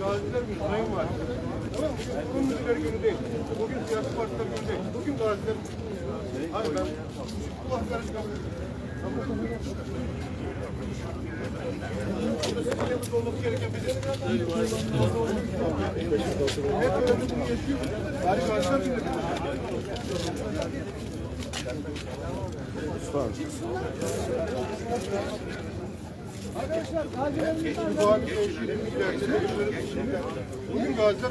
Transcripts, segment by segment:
Gaziler Günü Sayın var. Tamam? Bugün Müzikler Günü değil. Bugün siyasi partiler günü değil. Bugün Gaziler Günü. Hayır ben Allah karışık Burada olması gereken bizim hep öyle bunu yaşıyor. Bari Gaziler Günü. Bu abi eşiyle mücadele Bugün Gaziler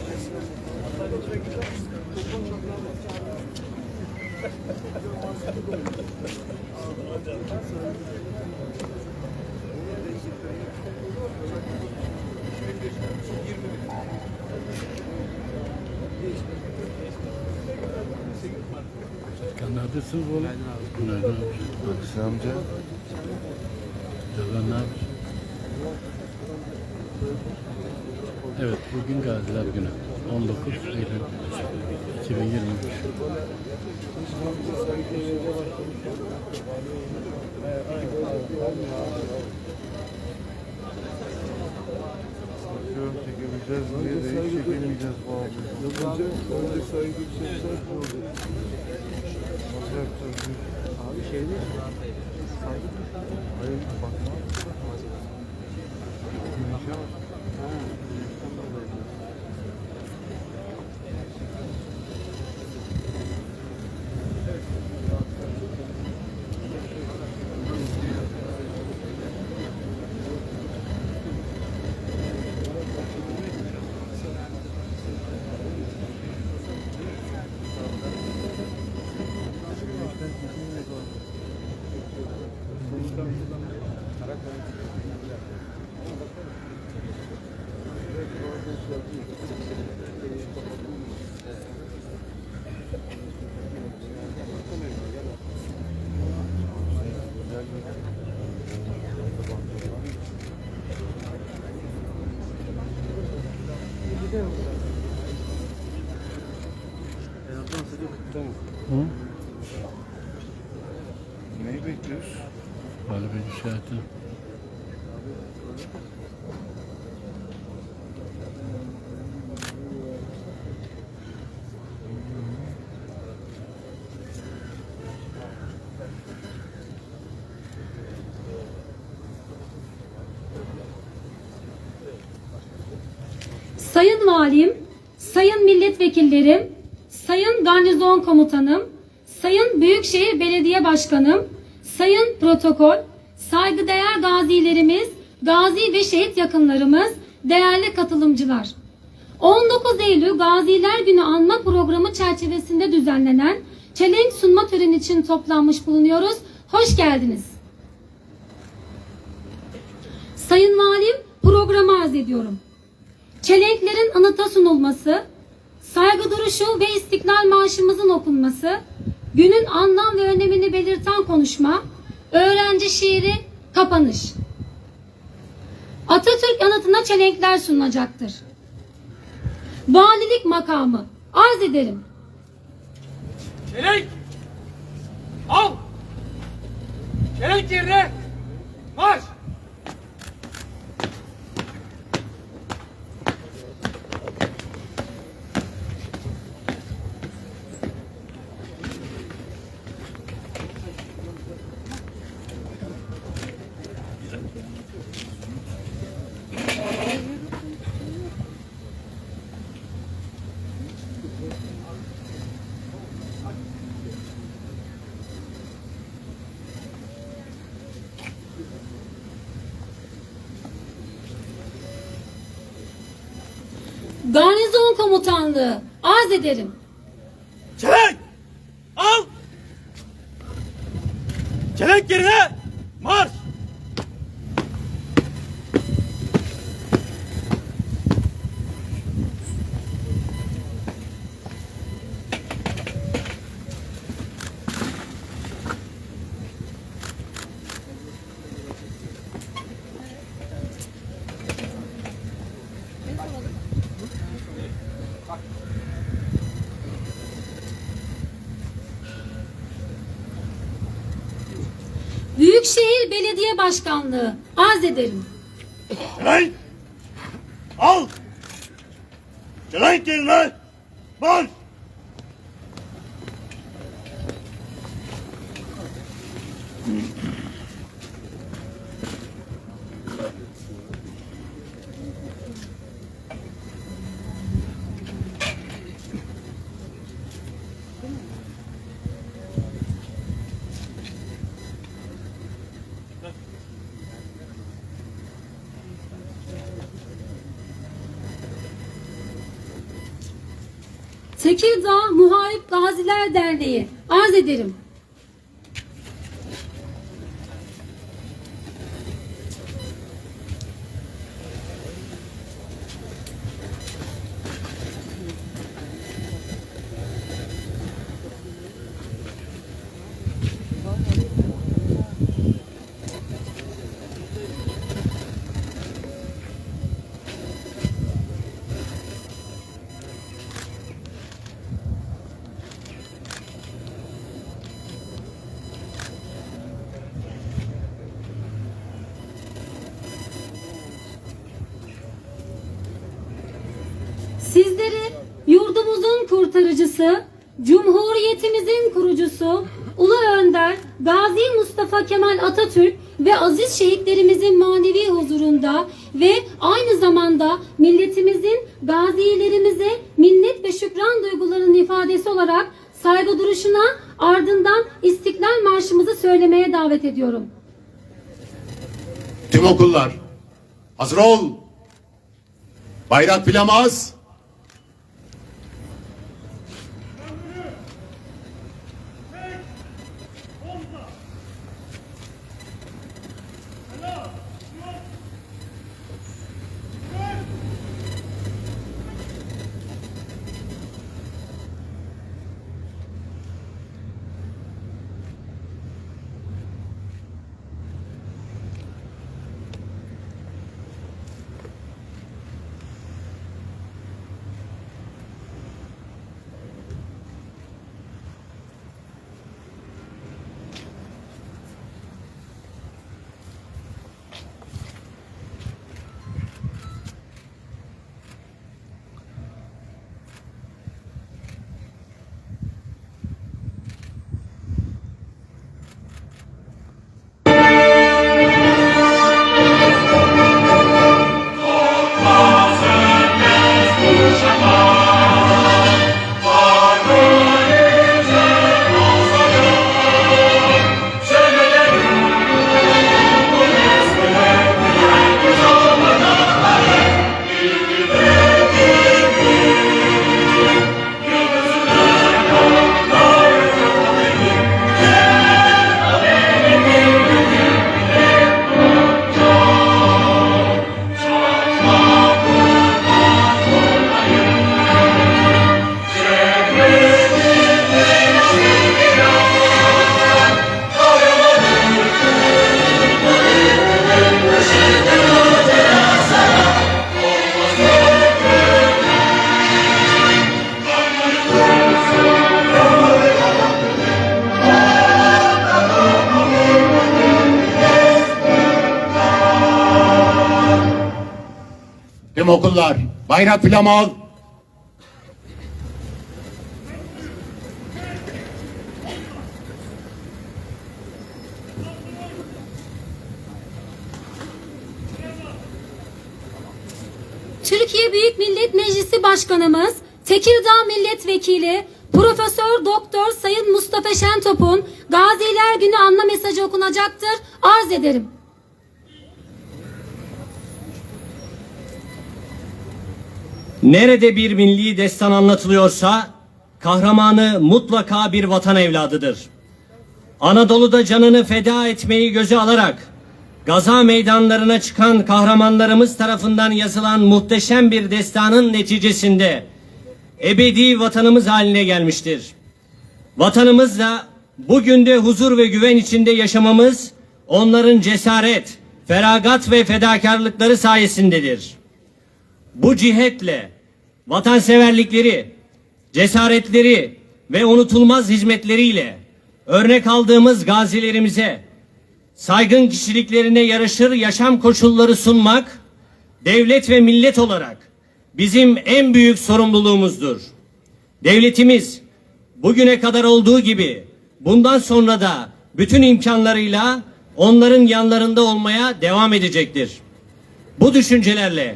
Neredesin oğlum? Günaydın abi. Bakın amca. Ne yapıyorsun? Evet, bugün Gaziler Günü. 19 Eylül 2023. Bakıyorum de hiç çekemeyeceğiz bu abi. Önce, saygı yüksekler ne Sayın Valim, Sayın Milletvekillerim, Sayın Garnizon Komutanım, Sayın Büyükşehir Belediye Başkanım, Sayın Protokol, saygıdeğer gazilerimiz, gazi ve şehit yakınlarımız, değerli katılımcılar. 19 Eylül Gaziler Günü anma programı çerçevesinde düzenlenen çelenk sunma töreni için toplanmış bulunuyoruz. Hoş geldiniz. Sayın Valim, programı arz ediyorum. Çelenklerin anıta sunulması, saygı duruşu ve istiklal marşımızın okunması, günün anlam ve önemini belirten konuşma, öğrenci şiiri, kapanış. Atatürk anıtına çelenkler sunulacaktır. Valilik makamı arz ederim. Çelenk! Al! Çelenk yerine! Marş! Garnizon Komutanlığı arz ederim. Çelenk! Al! Çelenk yerine! Büyükşehir Belediye Başkanlığı arz ederim. Çelenk! Al! Çelenk yerine! Marş! Tekirdağ Muharip Gaziler Derneği arz ederim. Kurtarıcısı, Cumhuriyetimizin kurucusu, Ulu Önder, Gazi Mustafa Kemal Atatürk ve aziz şehitlerimizin manevi huzurunda ve aynı zamanda milletimizin gazilerimize minnet ve şükran duygularının ifadesi olarak saygı duruşuna ardından İstiklal Marşımızı söylemeye davet ediyorum. Tüm okullar hazır ol. Bayrak filamaz. Tüm okullar bayrak filamı al. Türkiye Büyük Millet Meclisi Başkanımız, Tekirdağ Milletvekili Profesör Doktor Sayın Mustafa Şentop'un Gaziler Günü anma mesajı okunacaktır. Arz ederim. Nerede bir milli destan anlatılıyorsa kahramanı mutlaka bir vatan evladıdır. Anadolu'da canını feda etmeyi göze alarak gaza meydanlarına çıkan kahramanlarımız tarafından yazılan muhteşem bir destanın neticesinde ebedi vatanımız haline gelmiştir. Vatanımızla bugün de huzur ve güven içinde yaşamamız onların cesaret, feragat ve fedakarlıkları sayesindedir. Bu cihetle vatanseverlikleri, cesaretleri ve unutulmaz hizmetleriyle örnek aldığımız gazilerimize saygın kişiliklerine yaraşır yaşam koşulları sunmak devlet ve millet olarak bizim en büyük sorumluluğumuzdur. Devletimiz bugüne kadar olduğu gibi bundan sonra da bütün imkanlarıyla onların yanlarında olmaya devam edecektir. Bu düşüncelerle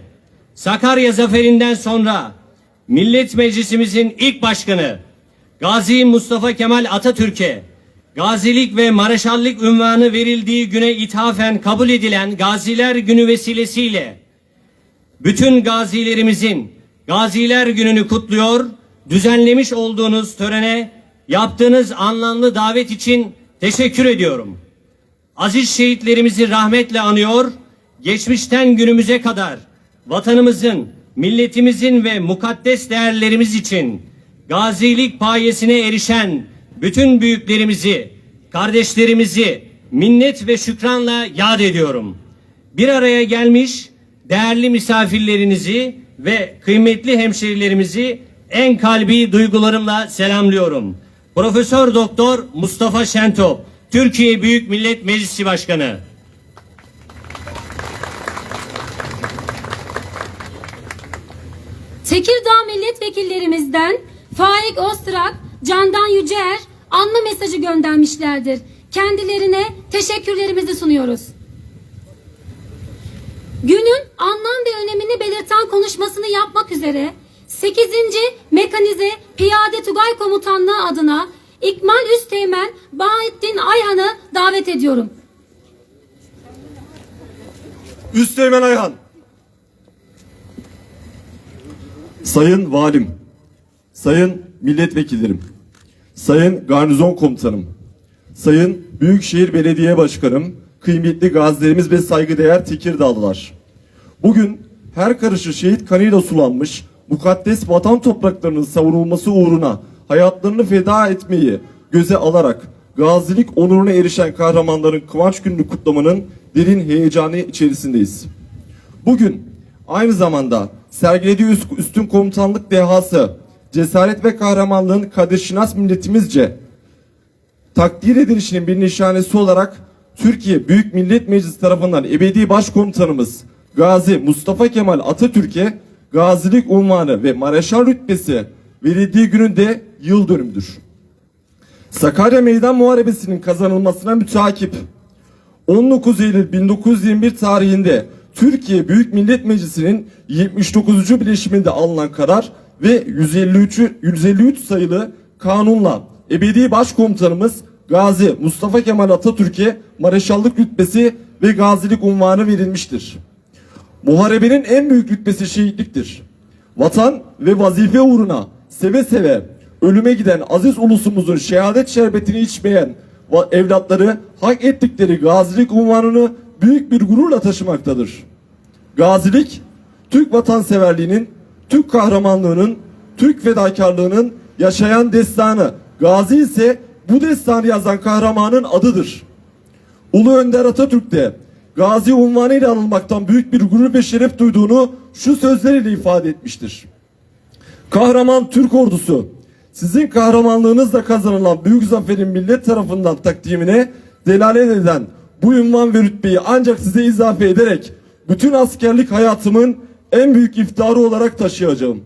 Sakarya zaferinden sonra Millet Meclisimizin ilk başkanı Gazi Mustafa Kemal Atatürk'e gazilik ve mareşallik ünvanı verildiği güne ithafen kabul edilen Gaziler Günü vesilesiyle bütün gazilerimizin Gaziler Günü'nü kutluyor, düzenlemiş olduğunuz törene yaptığınız anlamlı davet için teşekkür ediyorum. Aziz şehitlerimizi rahmetle anıyor, geçmişten günümüze kadar vatanımızın, milletimizin ve mukaddes değerlerimiz için gazilik payesine erişen bütün büyüklerimizi, kardeşlerimizi minnet ve şükranla yad ediyorum. Bir araya gelmiş değerli misafirlerinizi ve kıymetli hemşerilerimizi en kalbi duygularımla selamlıyorum. Profesör Doktor Mustafa Şentop, Türkiye Büyük Millet Meclisi Başkanı. Tekirdağ milletvekillerimizden Faik Ostrak, Candan Yüceer anma mesajı göndermişlerdir. Kendilerine teşekkürlerimizi sunuyoruz. Günün anlam ve önemini belirten konuşmasını yapmak üzere 8. Mekanize Piyade Tugay Komutanlığı adına İkmal Üsteğmen Bahattin Ayhan'ı davet ediyorum. Üsteğmen Ayhan. Sayın Valim, Sayın Milletvekillerim, Sayın Garnizon Komutanım, Sayın Büyükşehir Belediye Başkanım, kıymetli gazilerimiz ve saygıdeğer Tekirdağlılar. Bugün her karışı şehit kanıyla sulanmış, mukaddes vatan topraklarının savunulması uğruna hayatlarını feda etmeyi göze alarak gazilik onuruna erişen kahramanların kıvanç gününü kutlamanın derin heyecanı içerisindeyiz. Bugün aynı zamanda sergilediği üst- üstün komutanlık dehası, cesaret ve kahramanlığın kadirşinas milletimizce takdir edilişinin bir nişanesi olarak Türkiye Büyük Millet Meclisi tarafından ebedi başkomutanımız Gazi Mustafa Kemal Atatürk'e gazilik unvanı ve mareşal rütbesi verildiği günün de yıl dönümüdür. Sakarya Meydan Muharebesi'nin kazanılmasına müteakip 19 Eylül 1921 tarihinde Türkiye Büyük Millet Meclisi'nin 79. bileşiminde alınan karar ve 153 153 sayılı kanunla ebedi başkomutanımız Gazi Mustafa Kemal Atatürk'e mareşallık rütbesi ve gazilik unvanı verilmiştir. Muharebenin en büyük rütbesi şehitliktir. Vatan ve vazife uğruna seve seve ölüme giden aziz ulusumuzun şehadet şerbetini içmeyen evlatları hak ettikleri gazilik unvanını büyük bir gururla taşımaktadır. Gazilik, Türk vatanseverliğinin, Türk kahramanlığının, Türk fedakarlığının yaşayan destanı. Gazi ise bu destanı yazan kahramanın adıdır. Ulu Önder Atatürk de gazi unvanıyla anılmaktan büyük bir gurur ve şeref duyduğunu şu sözleriyle ifade etmiştir. Kahraman Türk ordusu, sizin kahramanlığınızla kazanılan büyük zaferin millet tarafından takdimine delalet eden bu ünvan ve rütbeyi ancak size izafe ederek bütün askerlik hayatımın en büyük iftiharı olarak taşıyacağım.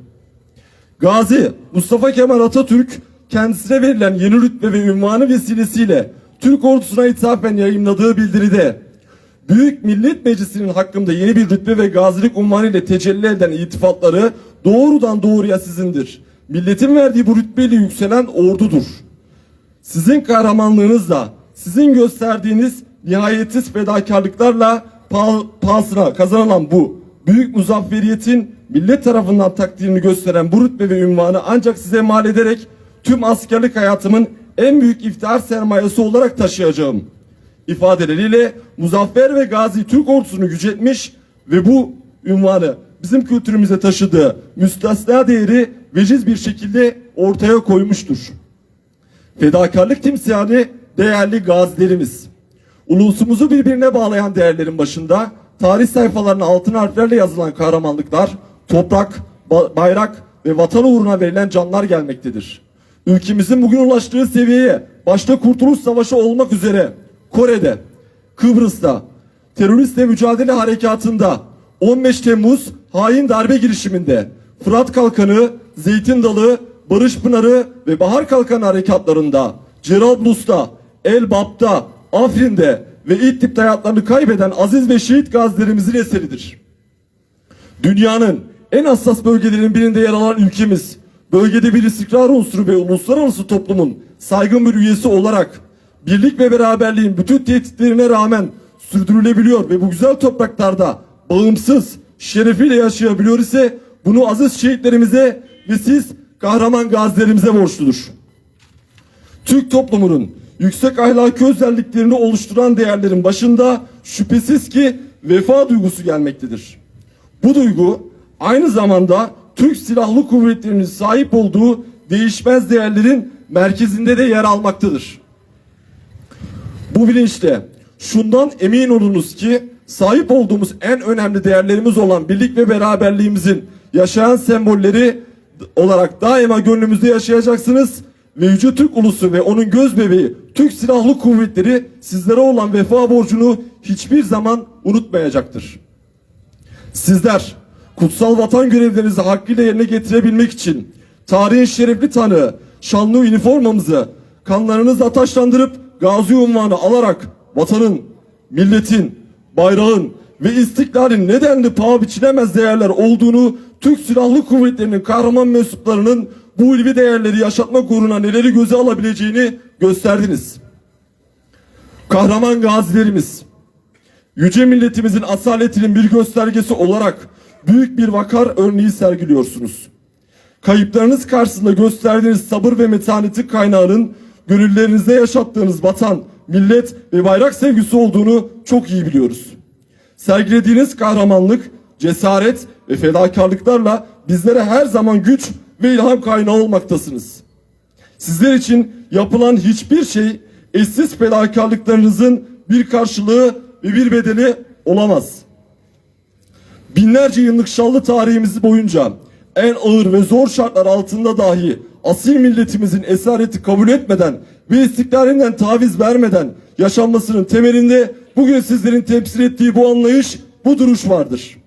Gazi Mustafa Kemal Atatürk kendisine verilen yeni rütbe ve ünvanı vesilesiyle Türk ordusuna ithafen yayınladığı bildiride Büyük Millet Meclisi'nin hakkında yeni bir rütbe ve gazilik unvanı ile tecelli eden iltifatları doğrudan doğruya sizindir. Milletin verdiği bu rütbeyle yükselen ordudur. Sizin kahramanlığınızla, sizin gösterdiğiniz nihayetsiz fedakarlıklarla pah- pahasına kazanılan bu büyük muzafferiyetin millet tarafından takdirini gösteren bu rütbe ve ünvanı ancak size mal ederek tüm askerlik hayatımın en büyük iftihar sermayesi olarak taşıyacağım ifadeleriyle muzaffer ve gazi Türk ordusunu yüceltmiş ve bu ünvanı bizim kültürümüze taşıdığı müstesna değeri veciz bir şekilde ortaya koymuştur. Fedakarlık timsali değerli gazilerimiz. Ulusumuzu birbirine bağlayan değerlerin başında tarih sayfalarına altın harflerle yazılan kahramanlıklar, toprak, ba- bayrak ve vatan uğruna verilen canlar gelmektedir. Ülkemizin bugün ulaştığı seviyeye başta Kurtuluş Savaşı olmak üzere Kore'de, Kıbrıs'ta, teröristle mücadele harekatında, 15 Temmuz hain darbe girişiminde, Fırat Kalkanı, Zeytin Dalı, Barış Pınarı ve Bahar Kalkanı harekatlarında, Cerablus'ta, Elbap'ta, Afrin'de ve İdlib'de hayatlarını kaybeden aziz ve şehit gazilerimizin eseridir. Dünyanın en hassas bölgelerinin birinde yer alan ülkemiz, bölgede bir istikrar unsuru ve uluslararası toplumun saygın bir üyesi olarak birlik ve beraberliğin bütün tehditlerine rağmen sürdürülebiliyor ve bu güzel topraklarda bağımsız, şerefiyle yaşayabiliyor ise bunu aziz şehitlerimize ve siz kahraman gazilerimize borçludur. Türk toplumunun yüksek ahlaki özelliklerini oluşturan değerlerin başında şüphesiz ki vefa duygusu gelmektedir. Bu duygu aynı zamanda Türk Silahlı Kuvvetleri'nin sahip olduğu değişmez değerlerin merkezinde de yer almaktadır. Bu bilinçle şundan emin olunuz ki sahip olduğumuz en önemli değerlerimiz olan birlik ve beraberliğimizin yaşayan sembolleri olarak daima gönlümüzde yaşayacaksınız Yüce Türk Ulusu ve onun göz bebeği Türk Silahlı Kuvvetleri sizlere olan vefa borcunu hiçbir zaman unutmayacaktır. Sizler kutsal vatan görevlerinizi hakkıyla yerine getirebilmek için tarihin şerefli tanığı, şanlı üniformamızı kanlarınızla taşlandırıp gazi unvanı alarak vatanın, milletin, bayrağın ve istiklalin nedenli paha biçilemez değerler olduğunu Türk Silahlı Kuvvetleri'nin kahraman mensuplarının bu ulvi değerleri yaşatmak uğruna neleri göze alabileceğini gösterdiniz. Kahraman gazilerimiz, yüce milletimizin asaletinin bir göstergesi olarak büyük bir vakar örneği sergiliyorsunuz. Kayıplarınız karşısında gösterdiğiniz sabır ve metaneti kaynağının gönüllerinizde yaşattığınız vatan, millet ve bayrak sevgisi olduğunu çok iyi biliyoruz. Sergilediğiniz kahramanlık, cesaret ve fedakarlıklarla bizlere her zaman güç ve ilham kaynağı olmaktasınız. Sizler için yapılan hiçbir şey eşsiz fedakarlıklarınızın bir karşılığı ve bir bedeli olamaz. Binlerce yıllık şanlı tarihimiz boyunca en ağır ve zor şartlar altında dahi asil milletimizin esareti kabul etmeden ve istiklalinden taviz vermeden yaşanmasının temelinde bugün sizlerin temsil ettiği bu anlayış, bu duruş vardır.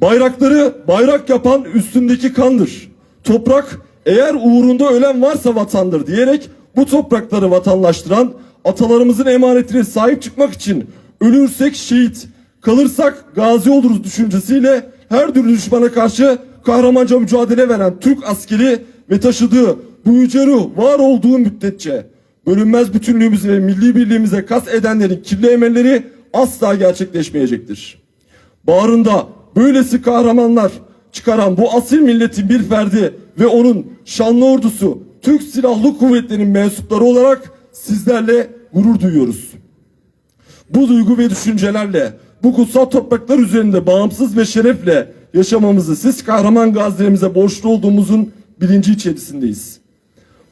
Bayrakları bayrak yapan üstündeki kandır. Toprak eğer uğrunda ölen varsa vatandır diyerek bu toprakları vatanlaştıran atalarımızın emanetine sahip çıkmak için ölürsek şehit, kalırsak gazi oluruz düşüncesiyle her türlü düşmana karşı kahramanca mücadele veren Türk askeri ve taşıdığı bu yüce ruh var olduğu müddetçe bölünmez bütünlüğümüze ve milli birliğimize kas edenlerin kirli emelleri asla gerçekleşmeyecektir. Bağrında böylesi kahramanlar çıkaran bu asil milletin bir ferdi ve onun şanlı ordusu Türk Silahlı Kuvvetleri'nin mensupları olarak sizlerle gurur duyuyoruz. Bu duygu ve düşüncelerle bu kutsal topraklar üzerinde bağımsız ve şerefle yaşamamızı siz kahraman gazilerimize borçlu olduğumuzun bilinci içerisindeyiz.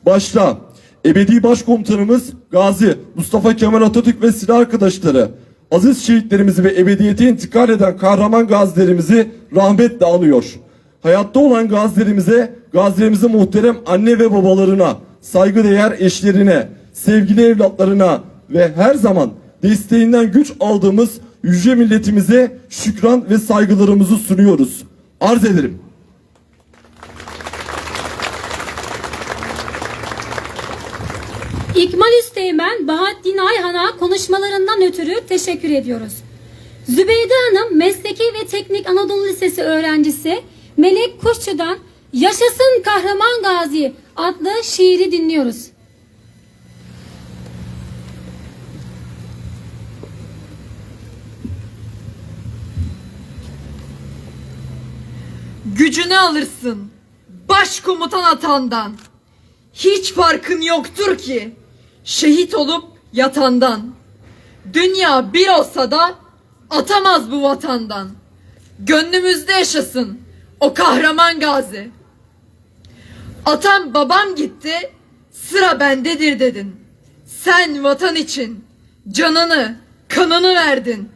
Başta ebedi başkomutanımız Gazi Mustafa Kemal Atatürk ve silah arkadaşları aziz şehitlerimizi ve ebediyete intikal eden kahraman gazilerimizi rahmetle anıyor. Hayatta olan gazilerimize, gazilerimizin muhterem anne ve babalarına, saygıdeğer eşlerine, sevgili evlatlarına ve her zaman desteğinden güç aldığımız yüce milletimize şükran ve saygılarımızı sunuyoruz. Arz ederim. İkmal Üsteğmen Bahattin Ayhan'a konuşmalarından ötürü teşekkür ediyoruz. Zübeyde Hanım Mesleki ve Teknik Anadolu Lisesi öğrencisi Melek Kuşçu'dan Yaşasın Kahraman Gazi adlı şiiri dinliyoruz. Gücünü alırsın başkomutan atandan. Hiç farkın yoktur ki şehit olup yatandan. Dünya bir olsa da atamaz bu vatandan. Gönlümüzde yaşasın o kahraman gazi. Atam babam gitti sıra bendedir dedin. Sen vatan için canını kanını verdin.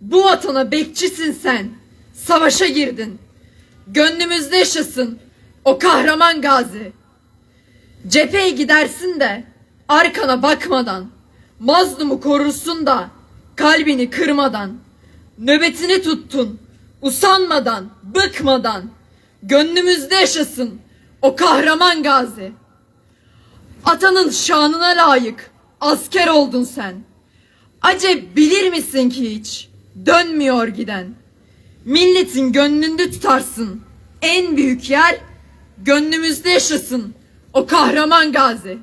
Bu vatana bekçisin sen. Savaşa girdin. Gönlümüzde yaşasın o kahraman gazi. Cepheye gidersin de arkana bakmadan. Mazlumu korursun da kalbini kırmadan. Nöbetini tuttun usanmadan, bıkmadan. Gönlümüzde yaşasın o kahraman gazi. Atanın şanına layık asker oldun sen. Acep bilir misin ki hiç dönmüyor giden. Milletin gönlünde tutarsın en büyük yer gönlümüzde yaşasın o kahraman gazi.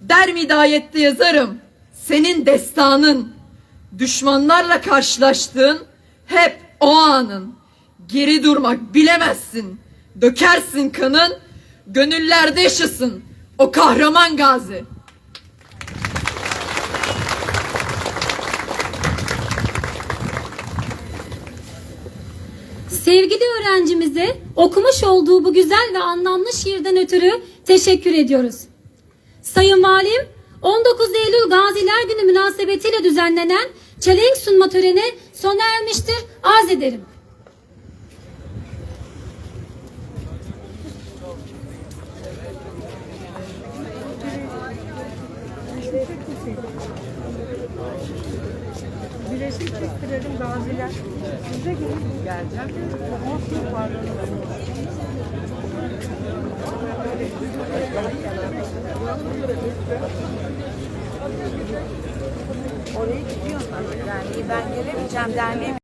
Der midayette yazarım senin destanın. Düşmanlarla karşılaştığın hep o anın. Geri durmak bilemezsin. Dökersin kanın, gönüllerde yaşasın o kahraman gazi. Sevgili öğrencimize okumuş olduğu bu güzel ve anlamlı şiirden ötürü teşekkür ediyoruz. Sayın Valim, 19 Eylül Gaziler Günü münasebetiyle düzenlenen çelenk sunma töreni sona ermiştir. Arz ederim. Birleşik Gaziler. Size. Geleceğim. Gelemeyeceğim derneğe.